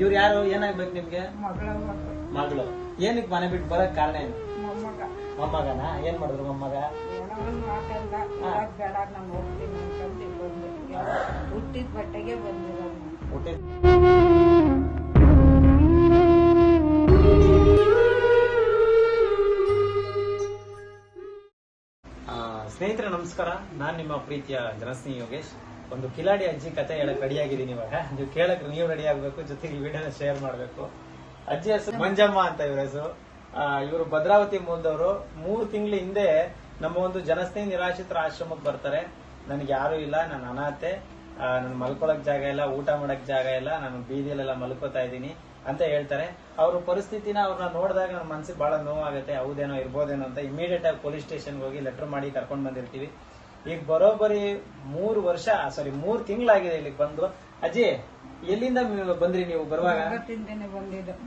ಇವ್ರು ಯಾರು? ಏನಾಗ್ಬೇಕು ನಿಮ್ಗೆ? ಮಗಳ ಏನಕ್ಕೆ ಮನೆ ಬಿಟ್ಟು ಬರಕ್ ಕಾರಣ ಏನು? ಮೊಮ್ಮಗ. ಮೊಮ್ಮಗನ? ಏನ್ ಮಾಡಿದ್ರು ಮೊಮ್ಮಗ? ಹುಟ್ಟಿದ ಬಟ್ಟೆಗೆ ಹುಟ್ಟಿದ ಆ, ಸ್ನೇಹಿತರೆ ನಮಸ್ಕಾರ. ನಾನ್ ನಿಮ್ಮ ಪ್ರೀತಿಯ ಜನಸ್ನೇಹಿ ಯೋಗೇಶ್. ಒಂದು ಕಿಲಾಡಿ ಅಜ್ಜಿ ಕತೆ ಹೇಳಕ್ ರೆಡಿ ಆಗಿದ್ದೀನಿ ಇವಾಗ ನೀವು ಕೇಳಕ್ ನೀವು ರೆಡಿ ಆಗ್ಬೇಕು, ಜೊತೆಗೆ ವಿಡಿಯೋನ ಶೇರ್ ಮಾಡ್ಬೇಕು. ಅಜ್ಜಿ ಹೆಸರು ಮಂಜಮ್ಮ ಅಂತ ಇವ್ರ ಹೆಸರು. ಇವರು ಭದ್ರಾವತಿ ಮೂಲದವರು. ಮೂರು ತಿಂಗಳ ಹಿಂದೆ ನಮ್ಮ ಒಂದು ಜನಸ್ನೇಹಿ ನಿರಾಶ್ರಿತರ ಆಶ್ರಮಕ್ಕೆ ಬರ್ತಾರೆ. ನನಗೆ ಯಾರು ಇಲ್ಲ, ನಾನು ಅನಾಥೆ. ನನ್ ಮಲ್ಕೊಳಕ್ ಜಾಗ ಇಲ್ಲ, ಊಟ ಮಾಡಕ್ ಜಾಗ ಇಲ್ಲ, ನಾನು ಬೀದಿಯಲ್ಲೆಲ್ಲ ಮಲ್ಕೋತಾ ಇದ್ದೀನಿ ಅಂತ ಹೇಳ್ತಾರೆ. ಅವ್ರ ಪರಿಸ್ಥಿತಿನ ಅವ್ರನ್ನ ನೋಡಿದಾಗ ನನ್ನ ಮನಸ್ಸಿಗೆ ಬಹಳ ನೋವಾಗುತ್ತೆ. ಹೌದೇನೋ, ಇರ್ಬೋದೇನೋ ಅಂತ ಇಮಿಡಿಯೇಟ್ ಆಗಿ ಪೊಲೀಸ್ ಸ್ಟೇಷನ್ಗೆ ಹೋಗಿ ಲೆಟರ್ ಮಾಡಿ ಕರ್ಕೊಂಡು ಬಂದಿರ್ತೀವಿ. ಈಗ ಬರೋಬ್ಬರಿ ಮೂರು ವರ್ಷ ಸಾರಿ ಮೂರ್ ತಿಂಗಳಾಗಿದೆ ಇಲ್ಲಿ ಬಂದು. ಅಜ್ಜಿ ಎಲ್ಲಿಂದ ಬಂದ್ರಿ ನೀವು ಬರುವಾಗ?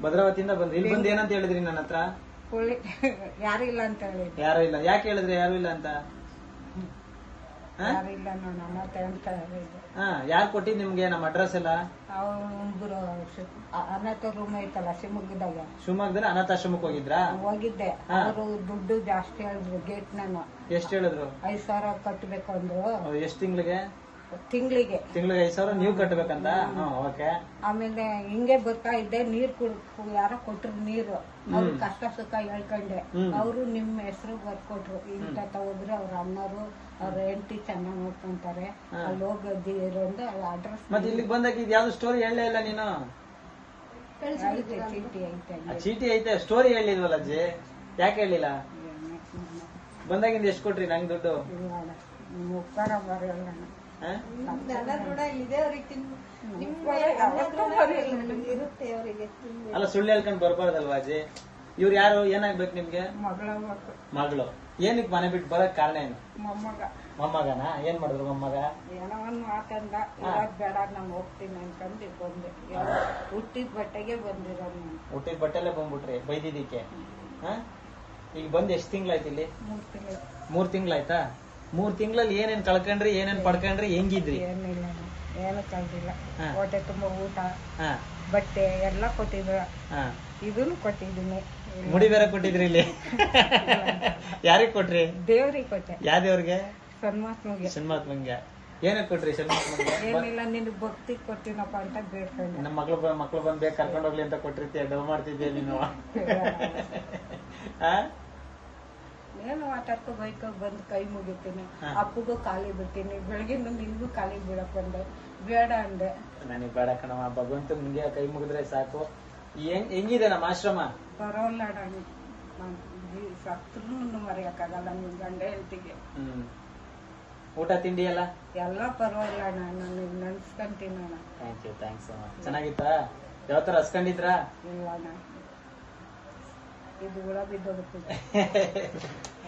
ಭದ್ರಾವತಿಯಿಂದ ಬಂದ್ರಿ. ಇಲ್ಲಿ ಬಂದು ಏನಂತ ಹೇಳಿದ್ರಿ ನನ್ನ ಹತ್ರ ಯಾರು ಇಲ್ಲ ಅಂತ ಹೇಳಿ ಯಾರು ಇಲ್ಲ. ಯಾಕೆ ಹೇಳಿದ್ರಿ? ಯಾರು ಇಲ್ಲ ಅಂತ? ಯಾರಿಲ್ಲ ನಾನು ಅನಾಥ ಅಂತ ಹೇಳಿದ್ದು ಹಾ ಯಾರು ಕೊಟ್ಟಿದ್ ನಿಮ್ಗೆ ನಮ್ಮ ಅಡ್ರೆಸ್ ಎಲ್ಲ? ಅವ್ರು ಶಿ- ಅನಾಥ ರೂಮ್ ಐತಲ್ಲ ಶಿವಮೊಗ್ಗದಾಗ. ಶಿವಮೊಗ್ಗದಲ್ಲಿ ಅನಾಥಾಶ್ರಮಕ್ಕೆ ಹೋಗಿದ್ರಾ? ಹೋಗಿದ್ದೆ. ಅವರು ದುಡ್ಡು ಜಾಸ್ತಿ ಹೇಳಿದ್ರು ಗೇಟ್ ನಾನು. ಎಷ್ಟ್ ಹೇಳಿದ್ರು? ಐದ್ ಸಾವಿರ ಕಟ್ಟಬೇಕು ಅಂದ್ರು. ಎಷ್ಟ್ ತಿಂಗಳಿಗೆ? ತಿಂಗಳಿಗೆ. ತಿಂಗಳಿಗೆ ಐದು ಸಾವಿರ ನೀವು ಕಟ್ಟಬೇಕಂತ ಓಕೆ. ಆಮೇಲೆ ಹಿಂಗೆ ಬರ್ತಾ ಇದ್ದೆ ನೀರ್ ಕುಡ್ ಯಾರೋ ಕೊಟ್ರು ನೀರು. ಅವ್ರ ಕಷ್ಟ ಸುಖ ಹೇಳ್ಕೊಂಡೆ. ಅವರು ನಿಮ್ಮ ಹೆಸರು ಬರ್ಕೊಟ್ರು. ಇಂತ ತಗೋದ್ರೆ ಅವ್ರ ಅಣ್ಣರು ಅವ್ರ ಹೆಂಡತಿ ಚೆನ್ನಾಗ್ ನೋಡ್ಕೊಂತಾರೆ. ಅಲ್ಲಿ ಇರೋದು ಅಡ್ರೆಸ್ ಮತ್ತೆ ಇಲ್ಲಿಗೆ ಬಂದಾಗ ಇದು ಯಾವ್ದು ಸ್ಟೋರಿ ಹೇಳಲೇ ಇಲ್ಲ ನೀನು? ಐತೆ ಚೀಟಿ ಐತೆ ಆ ಚೀಟಿ ಐತೆ ಸ್ಟೋರಿ ಹೇಳಿಲ್ವಲ್ಲ ಅಜ್ಜಿ? ಯಾಕೆ ಹೇಳಿಲ್ಲ ಬಂದಾಗಿಂದ ಎಷ್ಟು ಕೊಟ್ರಿ ನಂಗೆ ದುಡ್ಡು? ಮುಖಾರ ಬರಲ್ಲ ಅಲ್ಲ ಸುಳ್ಳು ಹೇಳ್ಕೊಂಡ್ ಬರ್ಬಾರ್ದಲ್ವಾ ಅಜ್ಜಿ? ಇವ್ರು ಯಾರು? ಏನಾಗ್ಬೇಕು ನಿಮ್ಗೆ? ಮಗಳ. ಮಗಳು ಏನಕ್ಕೆ ಮನೆ ಬಿಟ್ಟು ಬರಕ್ ಕಾರಣ ಏನು? ಮೊಮ್ಮಗ ಮೊಮ್ಮಗನ? ಏನ್ ಮಾಡಿದ್ರು ಮೊಮ್ಮಗ? ಏನೋ ಒಂದು ಮಾತಂದ ಇವಾಗ ಬೇಡ ನಾನು ಹೋಗ್ತೀನಿ ಅನ್ಕೊಂಡು ಬಂದೆ. ಹುಟ್ಟಿದ ಬಟ್ಟೆಗೆ ಬಂದಿರೋ ಹುಟ್ಟಿದ ಬಟ್ಟೆಲ್ಲೇ ಬಂದ್ಬಿಟ್ರಿ ಬೈದಿದ್ದಕ್ಕೆ? ಈಗ ಬಂದ್ ಎಷ್ಟ್ ತಿಂಗ್ಳಾಯ್ತು ಇಲ್ಲಿ? ಮೂರ್ ತಿಂಗ್ಳಾಯ್ತಾ? ಮೂರ್ ತಿಂಗಳಲ್ಲಿ ಏನೇನ್ ಕಳ್ಕೊಂಡ್ರಿ ಏನೇನ್ ಪಡ್ಕೊಂಡ್ರಿ ಹೆಂಗಿದ್ರಿ? ಏನಿಲ್ಲ ಏನು ಕಳ್ದಿಲ್ಲ. ಹಾ. ಹೊಟ್ಟೆ ತುಂಬ ಊಟ ಹಾ. ಬಟ್ಟೆ ಎಲ್ಲ ಕೊಟ್ಟಿದ್ರು. ಹಾ. ಇದನ್ನು ಕೊಟ್ಟಿದ್ದೀನಿ. ಮುಡಿ ಬೇರೆ ಕೊಟ್ಟಿದ್ರಿ ಇಲ್ಲಿ? ಯಾರಿಗ್ ಕೊಟ್ರಿ? ದೇವ್ರಿಗೆ ಕೊಟ್ಟೆ. ಯಾವ ದೇವ್ರಿಗೆ? ಸನ್ಮಾತ್ಮಗೆ. ಶನ್ಮಾತ್ಮಂಗೆ ಏನಕ್ಕೆ ಕೊಟ್ರಿ ಶನ್ಮಾತ್ಮಂಗೆ ಏನಿಲ್ಲ ನಿನ್ ಭಕ್ತಿ ಕೊಟ್ಟಿನಪ್ಪ ಅಂತ ಬೇಡ್ಕೊಂಡೆ. ನಮ್ಮ ಮಕ್ಳು ಬ- ಮಕ್ಳು ಬಂದ್ ಬೇಗ ಕರ್ಕೊಂಡ್ ಹೋಗ್ಲಿ ಅಂತ ಕೊಟ್ಟಿರ್ತೀಯ ಡವ್ ಮಾಡ್ತಿದ್ದೆ ನೀನು? ಆ? ಏನು ಮಾತಾಡ್ಕೊ ಬೈಕ್ ಬಂದು ಕೈ ಮುಗಿತೀನಿ ಅಪ್ಪಗೂ ಖಾಲಿ ಬಿಡ್ತೀನಿ ಬೆಳಗಿಂದ ನಿನ್ಗೂ ಕಾಲಿಗ್ ಬಿಡಕ್ ಬಂದೆ. ಬೇಡ ಅಂದೆ. ನನಗ್ ಬೇಡ ಕಣವ ಭಗವಂತ ನಿಂಗೆ ಕೈ ಮುಗಿದ್ರೆ ಸಾಕು. ಹೆಂಗ್ ಹೆಂಗಿದೆ ನಮ್ಮ ಆಶ್ರಮ? ಪರವಾಗಿಲ್ಲ ಸತ್ರು ಮರೆಯಕ್ಕಾಗಲ್ಲ ನಿನ್ ಗಂಡ ಹೆಂಡತಿಗೆ. ಊಟ ತಿಂಡಿ ಎಲ್ಲ? ಎಲ್ಲ ಪರವಾಗಿಲ್ಲ ನಾನು ನಾನು ನೆನ್ಸ್ಕೊಂತೀನಿ ಅಣ್ಣ. ಥ್ಯಾಂಕ್ ಯು ಥ್ಯಾಂಕ್ಸ್ ಚೆನ್ನಾಗಿತ್ತಾ? ಯಾವ ತರ ಹಸ್ಕೊಂಡಿದ್ರಾ? ಇಲ್ಲ ನಾನು ಇದು ಹುಳ ಬಿದ್ದೋಗುತ್ತೆ.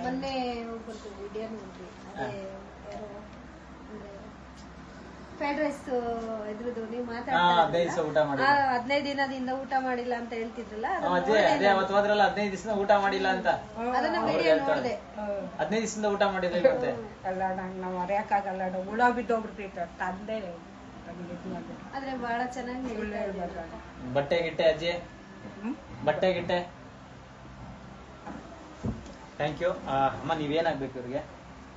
ಮೊನ್ನೆ ಒಬ್ಬರು ವಿಡಿಯೋ ನೋಡ್ರಿ ಅದೇ ಯಾರೋ ಫ್ರೈಡ್ ರೈಸ್ ಇದ್ರದ್ದು ನೀವು ಮಾತಾಡ್ತಾ ಹದಿನೈದು ದಿನದಿಂದ ಊಟ ಮಾಡಿಲ್ಲ ಅಂತ ಹೇಳ್ತಿದ್ರಲ್ಲ ಅದನ್ನ ಅಜ್ಜಿ ಅದೇ ಅವತ್ತು ಹೋದ್ರಲ್ಲ ಹದಿನೈದು ದಿವಸ ಊಟ ಮಾಡಿಲ್ಲ ಅಂತ. ಅದನ್ನ ವಿಡಿಯೋ. ನೋಡಿದೆ. ಹದಿನೈದು ದಿವಸದಿಂದ ಊಟ ಮಾಡಿರ್ಲಿಲ್ಲಂತೆ ಅಲ್ಲ ನಂಗೆ ನಾವು ಮರೆಯಕ್ಕಾಗಲ್ಲ ನಾವು ಹುಳ ಬಿದ್ದೋಗ್ಬಿಡ್ತೈತೆ ತಂದೆ ಆದ್ರೆ ಬಹಳ ಚೆನ್ನಾಗಿ ಬಟ್ಟೆ ಗಿಟ್ಟೆ ಅಜ್ಜಿ? ಬಟ್ಟೆ ಗಿಟ್ಟೆ? ಥ್ಯಾಂಕ್ ಯು ಅಮ್ಮ ನೀವೇನಾಗ್ಬೇಕು ಇವ್ರಿಗೆ?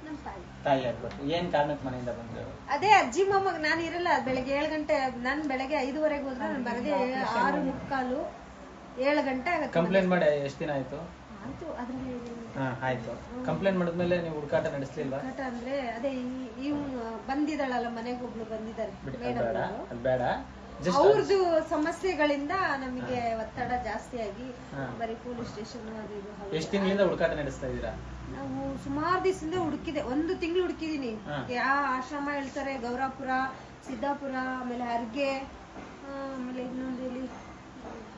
ನಮ್ ತಾಯಿ. ತಾಯಿ ಆಗ್ಬೇಕು. ಏನ್ ಕಾರಣಕ್ಕೆ ಮನೆಯಿಂದ ಬಂದ್ರು ಅದೇ ಅಜ್ಜಿ ಮೊಮ್ಮಗ್ ನಾನು ಇರಲ್ಲ. ಬೆಳಗ್ಗೆ ಏಳು ಗಂಟೆ ನಾನು ಬೆಳಗ್ಗೆ ಐದುವರೆಗೆ ಹೋದ್ರೆ ನಾನು ಬರದೆ ಆರು ಮುಕ್ಕಾಲು ಏಳು ಗಂಟೆ ಆಗುತ್ತೆ ಕಂಪ್ಲೇಂಟ್ ಮಾಡಿ ಎಷ್ಟು ದಿನ ಆಯ್ತು? ಆಯ್ತು ಅದ್ರಲ್ಲಿ ಹಾ ಆಯ್ತು. ಕಂಪ್ಲೇಂಟ್ ಮಾಡಿದ್ಮೇಲೆ ನೀವು ಹುಡುಕಾಟ ನಡೆಸಲಿಲ್ಲ ಹುಡುಕಾಟ ಅಂದ್ರೆ ಅದೇ ಇವ್ ಬಂದಿದ್ದಾಳಲ್ಲ ಮನೆಗೆ ಒಬ್ಳು ಬಂದಿದ್ದಾರೆ ಬಿಡಿ, ಅವ್ರದ್ದು ಸಮಸ್ಯೆಗಳಿಂದ ನಮಗೆ ಒತ್ತಡ ಜಾಸ್ತಿ ಆಗಿ. ಬರೀ ಪೊಲೀಸ್ ಸ್ಟೇಷನ್ ಅದು ಇದು ಎಷ್ಟು ತಿಂಗಳಿಂದ ಹುಡುಕಾಟ ನಡೆಸ್ತಾ ಇದ್ದೀರಾ? ನಾವು ಸುಮಾರು ದಿವಸದಿಂದ ಹುಡುಕಿದೆ. ಒಂದು ತಿಂಗಳು ಹುಡುಕಿದೀನಿ. ಯಾವ ಆಶ್ರಮ ಹೇಳ್ತಾರೆ ಗೌರಾಪುರ ಸಿದ್ದಾಪುರ ಆಮೇಲೆ ಅರ್ಗೆ ಆ, ಆಮೇಲೆ ಇನ್ನೊಂದು ಇಲ್ಲಿ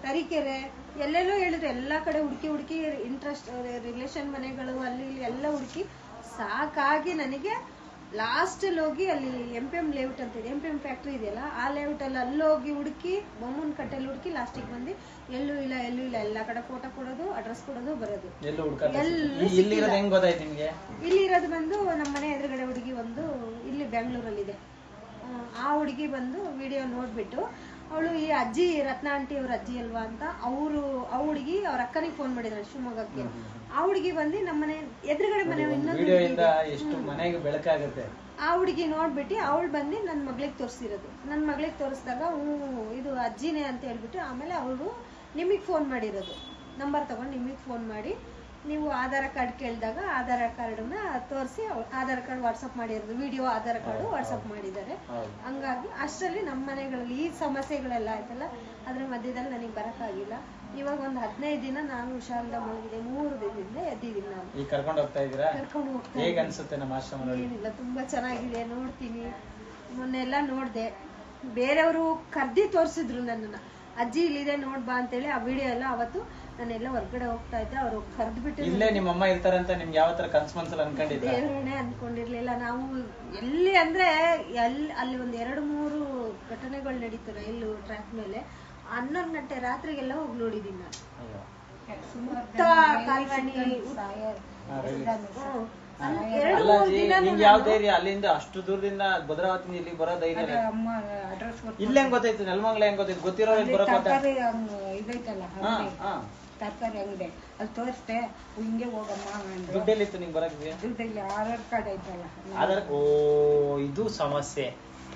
ತರೀಕೆರೆ ಎಲ್ಲೆಲ್ಲೋ ಹೇಳಿದ್ರು. ಎಲ್ಲಾ ಕಡೆ ಹುಡುಕಿ ಹುಡುಕಿ ಇಂಟ್ರೆಸ್ಟ್ ರಿಲೇಷನ್ ಮನೆಗಳು ಅಲ್ಲಿ ಇಲ್ಲಿ ಎಲ್ಲ ಹುಡುಕಿ ಸಾಕಾಗಿ ನನಗೆ ಲಾಸ್ಟ್ ಅಲ್ಲಿ ಹೋಗಿ ಅಲ್ಲಿ ಎಂ ಪಿ ಎಂ ಲೇಔಟ್ ಅಂತ ಇದೆ. ಎಂ ಪಿ ಎಂ ಫ್ಯಾಕ್ಟ್ರಿ ಇದೆಯಲ್ಲ ಆ ಲೇಔಟ್ ಅಲ್ಲಿ ಅಲ್ಲಿ ಹೋಗಿ ಹುಡುಕಿ ಬೊಮ್ಮನ್ ಕಟ್ಟೆಲ್ಲಿ ಹುಡುಕಿ ಲಾಸ್ಟಿಗೆ ಬಂದು ಎಲ್ಲೂ ಇಲ್ಲ ಎಲ್ಲೂ ಇಲ್ಲ ಎಲ್ಲ ಕಡೆ ಫೋಟೋ ಕೊಡೋದು ಅಡ್ರೆಸ್ ಕೊಡೋದು ಬರೋದು. ಇಲ್ಲಿ ಇರೋದು ಬಂದು ನಮ್ಮ ಮನೆ ಎದುರುಗಡೆ ಹುಡುಗಿ ಒಂದು ಇಲ್ಲಿ ಬೆಂಗಳೂರಲ್ಲಿ ಇದೆ. ಆ ಹುಡುಗಿ ಬಂದು ವಿಡಿಯೋ ನೋಡ್ಬಿಟ್ಟು ಅವಳು ಈ ಅಜ್ಜಿ ರತ್ನ ಆಂಟಿ ಅವ್ರ ಅಜ್ಜಿ ಅಲ್ವಾ ಅಂತ ಅವರು ಆ ಹುಡುಗಿ ಅವ್ರ ಅಕ್ಕನಿಗೆ ಫೋನ್ ಮಾಡಿದ್ರು ಶಿವಮೊಗ್ಗಕ್ಕೆ. ಆ ಹುಡುಗಿ ಬಂದು ನಮ್ಮನೆ ಎದುರುಗಡೆ ಮನೆ ಇನ್ನೊಂದು ಬೆಳಕಾಗುತ್ತೆ. ಆ ಹುಡುಗಿ ನೋಡ್ಬಿಟ್ಟು ಅವಳು ಬಂದು ನನ್ನ ಮಗಳಿಗೆ ತೋರಿಸಿರೋದು. ನನ್ನ ಮಗಳಿಗೆ ತೋರಿಸಿದಾಗ ಹ್ಞೂ ಇದು ಅಜ್ಜಿನೇ ಅಂತ ಹೇಳ್ಬಿಟ್ಟು ಆಮೇಲೆ ಅವಳು ನಿಮಗೆ ಫೋನ್ ಮಾಡಿರೋದು. ನಂಬರ್ ತಗೊಂಡು ನಿಮಗೆ ಫೋನ್ ಮಾಡಿ ನೀವು ಆಧಾರ್ ಕಾರ್ಡ್ ಕೇಳಿದಾಗ ಆಧಾರ್ ಕಾರ್ಡನ್ನ ತೋರಿಸಿ ಆಧಾರ್ ಕಾರ್ಡ್ ವಾಟ್ಸಪ್ ಮಾಡಿರೋದು ವಿಡಿಯೋ ಆಧಾರ್ ಕಾರ್ಡು ವಾಟ್ಸಪ್ ಮಾಡಿದ್ದಾರೆ. ಹಂಗಾಗಿ ಅಷ್ಟರಲ್ಲಿ ನಮ್ಮ ಮನೆಗಳಲ್ಲಿ ಈ ಸಮಸ್ಯೆಗಳೆಲ್ಲ ಆಯ್ತಲ್ಲ ಅದ್ರ ಮಧ್ಯದಲ್ಲಿ ನನಗೆ ಬರೋಕ್ಕಾಗಿಲ್ಲ. ಇವಾಗ ಒಂದು ಹದಿನೈದು ದಿನ ನಾನು ಹುಷಾರಿಂದ ಮಲಗಿದೆ ಮೂರು ದಿನದಿಂದ ಎದ್ದಿದ್ದೀನಿ ನಾನು. ಈಗ ಕರ್ಕೊಂಡು ಹೋಗ್ತಾ ಇದ್ದೀರಾ? ಕರ್ಕೊಂಡು ಹೋಗ್ತಾ ಹೇಗೆ ಅನ್ಸುತ್ತೆ ನಮ್ಮ ಆಶ್ರಮ ಏನಿಲ್ಲ ತುಂಬಾ ಚೆನ್ನಾಗಿದೆ ನೋಡ್ತೀನಿ. ಮೊನ್ನೆಲ್ಲ ನೋಡ್ದೆ. ಬೇರೆಯವರು ಕರ್ದಿ ತೋರಿಸಿದ್ರು ನನ್ನನ್ನ. ಅಜ್ಜಿ ಇಲ್ಲಿದೆ ನೋಡ್ಬಾ ಅಂತೇಳಿ ಆ ವಿಡಿಯೋ ಎಲ್ಲ ಅವತ್ತು ನಾನೆಲ್ಲ ಹೊರ್ಗಡೆ ಹೋಗ್ತಾ ಇದ್ದೆ ಅವ್ರು ಕರ್ದ್ಬಿಟ್ಟು ಇಲ್ಲೇ ನಿಮ್ಮ ಅಮ್ಮ ಇರ್ತಾರೆ ಅಂತ ನಿಮ್ಗೆ ಯಾವ ತರ ಕನ್ಸ್ ಮನ್ಸಲ್ಲಿ ಅನ್ಕೊಂಡಿದ್ದೆ ದೇವ್ರೇ ಅನ್ಕೊಂಡಿರ್ಲಿಲ್ಲ. ನಾವು ಎಲ್ಲಿ ಅಂದ್ರೆ ಎಲ್ ಅಲ್ಲಿ ಒಂದ್ ಎರಡು ಮೂರು ಘಟನೆಗಳು ನಡೀತು ರೈಲು ಟ್ರ್ಯಾಕ್ ಮೇಲೆ. ಹನ್ನೊಂದು ಗಂಟೆ ರಾತ್ರಿಗೆಲ್ಲ ಹೋಗಿ ನೋಡಿದೀನಿ ನಾನು. ಸುತ್ತ ಕಾಲ್ವಣಿ ಹ್ಮ್. ಅಲ್ಲಿ ಎರಡು ಅಲ್ಲ ಮೂರು ಜಿ, ದಿನ ನಿಂಗೆ ಯಾವ ಧೈರ್ಯ? ಅಲ್ಲಿಂದ ಅಷ್ಟು ದೂರದಿಂದ ಭದ್ರಾವತಿ ಇಲ್ಲಿ ಬರೋ ಧೈರ್ಯ ಇಲ್ಲ. ಅಮ್ಮ ಅಡ್ರೆಸ್ ಇಲ್ಲ ಹೆಂಗ್ ಗೊತ್ತಾಯ್ತು? ನೆಲಮಂಗ್ಲ ಹೆಂಗ್ ಗೊತ್ತಾಯ್ತು? ಗೊತ್ತಿರೋ ಇಲ್ಲಿ ಬರೋ ತರಕಾರಿ ಇದೈತಲ್ಲ ಹಾ. ತರಕಾರಿ ಅಂಗಡಿ. ಅಲ್ಲಿ ತೋರಿಸ್ದೆ ಹಿಂಗೆ ಹೋಗಮ್ಮ ಅಂದ್ರು. ದುಡ್ಡೆಲ್ಲಿತ್ತು ನಿಂಗೆ ಬರಕ್ಕೆ ದುಡ್ಡಲ್ಲಿ ಆಧಾರ್ ಕಾರ್ಡ್ ಐತಲ್ಲ. ಆಧಾರ್ ಓ ಇದು ಸಮಸ್ಯೆ.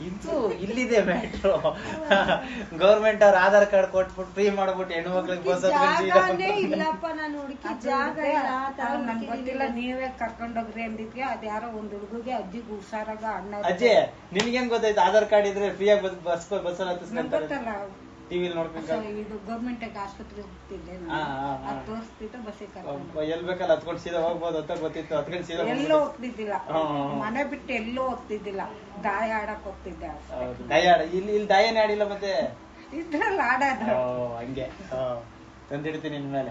ಇದು ಇಲ್ಲಿದೆ ಮ್ಯಾಟ್ರು ಗೌರ್ಮೆಂಟ್ ಅವ್ರ ಆಧಾರ್ ಕಾರ್ಡ್ ಕೊಟ್ಬಿಟ್ಟು ಫ್ರೀ ಮಾಡ್ಬಿಟ್ಟು ಹೆಣ್ಣು ಮಕ್ಳಿಗೆ ಬಸ್ ಇಲ್ಲಪ್ಪ ನಾನು ಹುಡುಕಿ ಜಾಗ ಇಲ್ಲ. ಆ ತರ ನನ್ಗೆ ಗೊತ್ತಿಲ್ಲ ನೀವೇ ಕರ್ಕೊಂಡೋಗ್ರಿ ಅಂದಿದ್ಗೆ ಅದ್ಯಾರೋ ಒಂದ್ ಹುಡುಗಿಗೆ ಅಜ್ಜಿಗೆ ಹುಷಾರಾಗ ಅಣ್ಣ ಅಜ್ಜಿ ನಿನ್ಗೆ ಹೆಂಗ್ ಗೊತ್ತಾಯ್ತು? ಆಧಾರ್ ಕಾರ್ಡ್ ಇದ್ರೆ ಫ್ರೀಯಾಗಿ ಬಸ್ ಬಸ್ ಬಸ್ಸಲ್ಲಿ ನಂಗ್ ಹತ್ತಿಸ್ಕೊಂತಾರೆ ಟಿವಿಲಿ ನೋಡ್ಬೇಕು ಇದು ಗೌರ್ಮೆಂಟ್ ಆಸ್ಪತ್ರೆ ಹೋಗ್ತಿದ್ದೆ ನಾನು. ಬಸ್ಸಿಗೆ ಕರ್ಕೊಂಡು ಎಲ್ ಬೇಕಲ್ಲ ಹತ್ಕೊಂಡು ಸೀದಾ ಹೋಗ್ಬೋದು ಅಂತ ಗೊತ್ತಿತ್ತು. ಹತ್ಕೊಂಡು ಸೀದಾ ಎಲ್ಲೂ ಹೋಗ್ತಿದ್ದಿಲ್ಲ. ಮನೆ ಬಿಟ್ಟು ಎಲ್ಲೂ ಹೋಗ್ತಿದ್ದಿಲ್ಲ. ದಾಯ ಆಡಕ್ ಹೋಗ್ತಿದ್ದೆ ದಯ ಆಡ- ಇಲ್ಲಿ ಇಲ್ಲಿ ದಯನೇ ಆಡಿಲ್ಲ ಮತ್ತೆ? ಇದ್ರಲ್ಲಿ ಆಡೋದು. ಹಂಗೆ. ತಂದಿಡ್ತೀನಿ ನಿನ್ ಮೇಲೆ.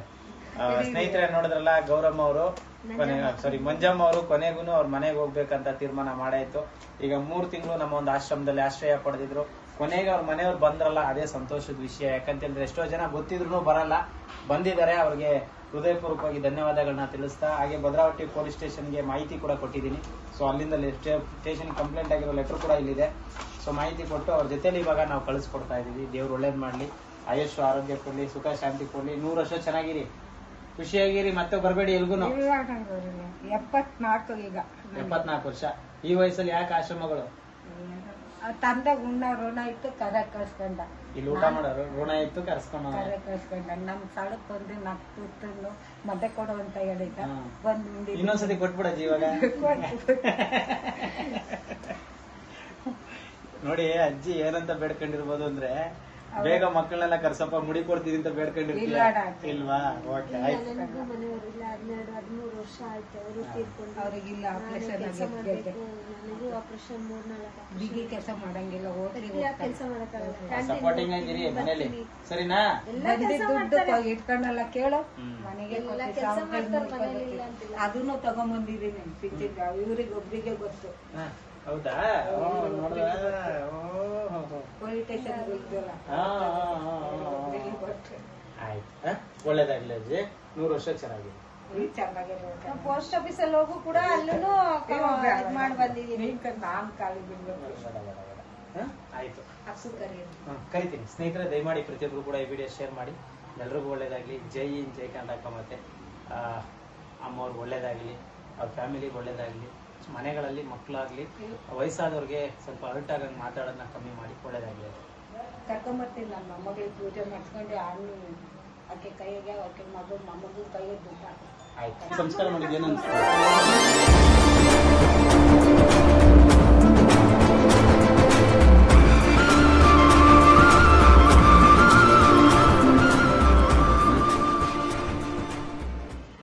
ಸ್ನೇಹಿತರೆ ನೋಡಿದ್ರಲ್ಲ ಗೌರಮ್ಮ ಅವರು ಕೊನೆ ಸಾರಿ ಮಂಜಮ್ಮ ಅವರು ಕೊನೆಗೂ ಅವ್ರ ಮನೆಗೆ ಹೋಗ್ಬೇಕಂತ ತೀರ್ಮಾನ ಮಾಡಾಯ್ತು. ಈಗ ಮೂರ್ ತಿಂಗಳು ನಮ್ಮ ಒಂದು ಆಶ್ರಮದಲ್ಲಿ ಆಶ್ರಯ ಪಡೆದಿದ್ರು. ಕೊನೆಗೆ ಅವ್ರ ಮನೆಯವ್ರು ಬಂದ್ರಲ್ಲ ಅದೇ ಸಂತೋಷದ ವಿಷಯ. ಯಾಕಂತಂದ್ರೆ ಎಷ್ಟೋ ಜನ ಗೊತ್ತಿದ್ರು ಬರಲ್ಲ. ಬಂದಿದ್ದಾರೆ ಅವ್ರಿಗೆ ಹೃದಯಪೂರ್ವಕವಾಗಿ ಧನ್ಯವಾದಗಳನ್ನ ತಿಳಿಸ್ತಾ ಹಾಗೆ ಭದ್ರಾವತಿ ಪೊಲೀಸ್ ಸ್ಟೇಷನ್ಗೆ ಮಾಹಿತಿ ಕೂಡ ಕೊಟ್ಟಿದ್ದೀನಿ. ಸೊ ಅಲ್ಲಿಂದ ಸ್ಟೇಷನ್ ಕಂಪ್ಲೇಂಟ್ ಆಗಿರೋ ಲೆಟರ್ ಕೂಡ ಇಲ್ಲಿದೆ. ಸೊ ಮಾಹಿತಿ ಕೊಟ್ಟು ಅವ್ರ ಜೊತೆಲಿ ಇವಾಗ ನಾವು ಕಳಿಸ್ಕೊಡ್ತಾ ಇದ್ದೀವಿ. ದೇವ್ರು ಒಳ್ಳೇದ್ ಮಾಡ್ಲಿ. ಆಯುಷ್ ಆರೋಗ್ಯ ಕೊಡ್ಲಿ ಸುಖ ಶಾಂತಿ ಕೊಡ್ಲಿ. ನೂರು ವರ್ಷ ಚೆನ್ನಾಗಿರಿ. ಖುಷಿಯಾಗಿರಿ ಮತ್ತೆ ಬರಬೇಡಿ ಎಲ್ಗೂ ಎಪ್ಪತ್ನಾಲ್ಕು ಈಗ. ಎಪ್ಪತ್ನಾಲ್ಕು ವರ್ಷ. ಈ ವಯಸ್ಸಲ್ಲಿ ಯಾಕೆ ಆಶ್ರಮಗಳು? ತಂದ ಉಣ್ಣ ಋಣ ಇತ್ತು ಕರ ಕಳ್ಸ್ಕೊಂಡ ಇಲ್ಲಿ ಊಟ ಮಾಡೋರು ಋಣ ಇತ್ತು ಕರ್ಸ್ಕೊಂಡು ಕರೆ ಕಳ್ಸ್ಕೊಂಡ ನಮ್ ಸಾಲಕ್ ಬಂದು ನಾಕ್ ತುತ್ತು ಮದ್ದೆ ಕೊಡು ಅಂತ ಹೇಳಿದ. ಬಂದ್ ಬಂದು ಉಂಡಿ ಇನ್ನೊಂದ್ಸತಿ ಕೊಟ್ಬಿಡಜ್ಜಿ ಇವಾಗ. ನೋಡಿ ಅಜ್ಜಿ ಏನಂತ ಬೇಡ್ಕೊಂಡಿರ್ಬೋದು ಅಂದ್ರೆ ಬೇಗ ಮಕ್ಕಳನ್ನೆಲ್ಲ ಕರ್ಸಪ್ಪ ಮುಡಿ ಕೊಡ್ತೀನಿ ಅಂತ ಬೇಡ್ಕೊಂಡಿರ್ತೀಯ? ಇಲ್ವಾ? ಓಕೆ ಆಯ್ತು. ನನಗೂ ಮನೆಯವರಿಲ್ಲ ಹನ್ನೆರಡು ಹದಿಮೂರು ವರ್ಷ ಆಯ್ತು ಅವರು ತೀರ್ಕೊಂಡು ಅವ್ರಿಗಿಲ್ಲ ಆಪರೇಷನ್ ಕೆಲಸ ನನಗೂ ಆಪರೇಷನ್ ಮೂರ್ನಾಲ್ಕು ಬಿಗಿ ಕೆಲಸ ಮಾಡಂಗಿಲ್ಲ ಹೋಗಿ ಕೆಲಸ ಮಾಡಕ್ಕಾಗಲ್ಲ. ಸಪೋರ್ಟಿಂಗ್ ಆಗಿರಿ ಮನೇಲಿ ಸರಿನಾ? ಬಂದಿ ದುಡ್ಡು ಇಟ್ಕೊಂಡಲ್ಲ ಕೇಳು. ಮನೆಗೆ ಕೆಲಸ ಮಾಡ್ತಾರೆ ಮನೇಲಿ ಇಲ್ಲ ಅಂತಿಲ್ಲ. ಅದನ್ನು ಸಿಕ್ಕಿದ್ದ. ಇವ್ರಿಗೆ ಗೊತ್ತು. ಹೌದಾ? ಓ, ಆಯ್ತು. ಹ? ಒಳ್ಳೇದಾಗ್ಲಿ ಅಜ್ಜಿ. ನೂರು ವರ್ಷ ಚೆನ್ನಾಗಿ ಈ ಚೆನ್ನಾಗಿರ್ಬೇಕು ಪೋಸ್ಟ್ ಆಫೀಸ್ ಅಲ್ಲಿ ಹೋಗು ಕೂಡ ಅಲ್ಲೂ ಮಾಡಿ ಬಂದಿದ್ದೀನಿ. ನಾನ್ ಕಾಲಿ. ಆಯ್ತು. ಕರಿತೀನಿ. ಸ್ನೇಹಿತರೆ ದಯಮಾಡಿ ಪ್ರತಿಯೊಬ್ಬರು ಕೂಡ ಈ ವಿಡಿಯೋ ಶೇರ್ ಮಾಡಿ. ಎಲ್ರಿಗೂ ಒಳ್ಳೇದಾಗಲಿ. ಜೈ ಇನ್ ಜೈ ಕರ್ನಾಟಕ ಮತ್ತೆ. ಆ, ಅಮ್ಮವ್ರಿಗೆ ಒಳ್ಳೇದಾಗಲಿ. ಅವ್ರ ಫ್ಯಾಮಿಲಿಗೆ ಒಳ್ಳೇದಾಗಲಿ. ಮನೆಗಳಲ್ಲಿ ಮಕ್ಕಳಾಗ್ಲಿ ವಯಸ್ಸಾದವ್ರಿಗೆ ಸ್ವಲ್ಪ ಅರ್ಟ್ ಆಗಂಗೆ ಮಾತಾಡೋದನ್ನ ಕಮ್ಮಿ ಮಾಡಿ ಒಳ್ಳೇದಾಗಿದೆ ಕರ್ಕೊಂಬರ್ತೀನಿ ನನ್ನ ಮೊಮ್ಮಗಳಿಗೆ ಪೂಜೆ ಮಾಡಿಸ್ಕೊಂಡು ಹಣ್ಣು ಆಕೆ ಕೈಗೆ ಆಕೆ ಮಗು ಮೊಮ್ಮಗು ಕೈಗೆ ದುಡ್ಡು ಆಯ್ತು. ಸಂಸ್ಕಾರ ಮಾಡಿದ್ದೇನೆ